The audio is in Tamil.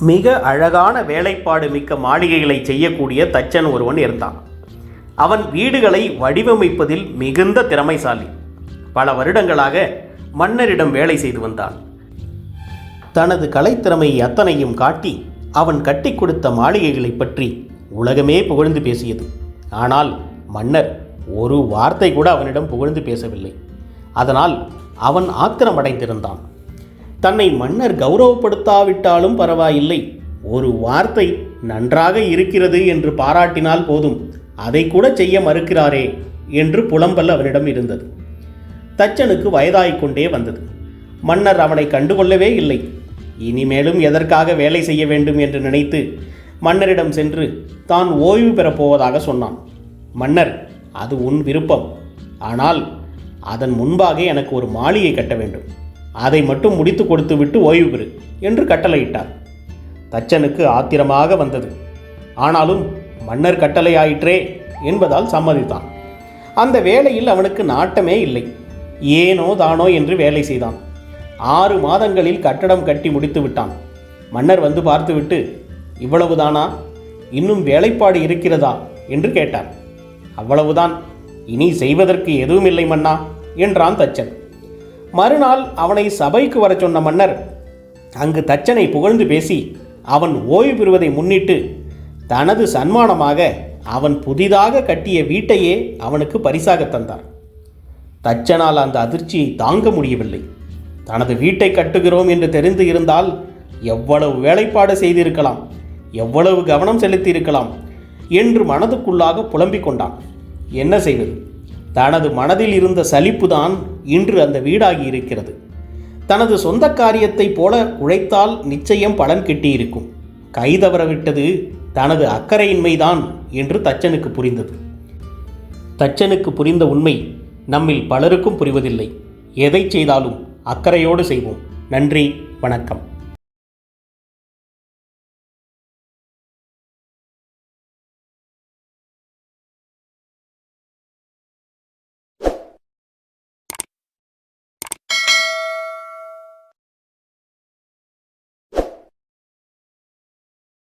மிக அழகான வேலைப்பாடு மிக்க மாளிகைகளை செய்யக்கூடிய தச்சன் ஒருவன் இருந்தான். அவன் வீடுகளை வடிவமைப்பதில் மிகுந்த திறமைசாலி. பல வருடங்களாக மன்னரிடம் வேலை செய்து வந்தான். தனது கலைத்திறமை அத்தனையும் காட்டி அவன் கட்டி கொடுத்த மாளிகைகளைப் பற்றி உலகமே புகழ்ந்து பேசியது. ஆனால் மன்னர் ஒரு வார்த்தை கூட அவனிடம் புகழ்ந்து பேசவில்லை. அதனால் அவன் ஆத்திரமடைந்திருந்தான். தன்னை மன்னர் கௌரவப்படுத்தாவிட்டாலும் பரவாயில்லை. ஒரு வார்த்தை நன்றாக இருக்கிறது என்று பாராட்டினால் போதும். அதை கூட செய்ய மறுக்கிறாரே என்று புலம்பல் அவனிடம் இருந்தது. தச்சனுக்கு வயதாகிக் கொண்டே வந்தது. மன்னர் அவனை கண்டுகொள்ளவே இல்லை. இனிமேலும் எதற்காக வேலை செய்ய வேண்டும் என்று நினைத்து மன்னரிடம் சென்று தான் ஓய்வு பெறப் போவதாக சொன்னான். மன்னர் அது உன் விருப்பம். ஆனால் அதன் முன்பாக எனக்கு ஒரு மாளிகை கட்ட வேண்டும். அதை மட்டும் முடித்து கொடுத்து விட்டு ஓய்வு பெறு என்று கட்டளையிட்டார். தச்சனுக்கு ஆத்திரமாக வந்தது. ஆனாலும் மன்னர் கட்டளையாயிற்றே என்பதால் சம்மதித்தான். அந்த வேலையில் அவனுக்கு நாட்டமே இல்லை. ஏனோ தானோ என்று வேலை செய்தான். ஆறு மாதங்களில் கட்டடம் கட்டி முடித்து விட்டான். மன்னர் வந்து பார்த்துவிட்டு இவ்வளவுதானா? இன்னும் வேலைப்பாடு இருக்கிறதா? என்று கேட்டார். அவ்வளவுதான். இனி செய்வதற்கு எதுவும் இல்லை மன்னா என்றான் தச்சன். மறுநாள் அவனை சபைக்கு வரச் சொன்ன மன்னர் அங்கு தச்சனை புகழ்ந்து பேசி அவன் ஓய்வு பெறுவதை முன்னிட்டு தனது சன்மானமாக அவன் புதிதாக கட்டிய வீட்டையே அவனுக்கு பரிசாக தந்தார். தச்சனால் அந்த அதிர்ச்சியை தாங்க முடியவில்லை. தனது வீட்டை கட்டுகிறோம் என்று தெரிந்து இருந்தால் எவ்வளவு வேலைப்பாடு செய்திருக்கலாம் எவ்வளவு கவனம் செலுத்தியிருக்கலாம் என்று மனதுக்குள்ளாக புலம்பிக் கொண்டான். என்ன செய்வது? தனது மனதில் இருந்த சலிப்புதான் இன்று அந்த வீடாகி இருக்கிறது. தனது சொந்த காரியத்தைப் போல உழைத்தால் நிச்சயம் பலன் கிட்டியிருக்கும். கைதவற விட்டது தனது அக்கறையின்மைதான் என்று தச்சனுக்கு புரிந்தது. தச்சனுக்கு புரிந்த உண்மை நம்மில் பலருக்கும் புரிவதில்லை. எதை செய்தாலும் அக்கறையோடு செய்வோம். நன்றி வணக்கம்.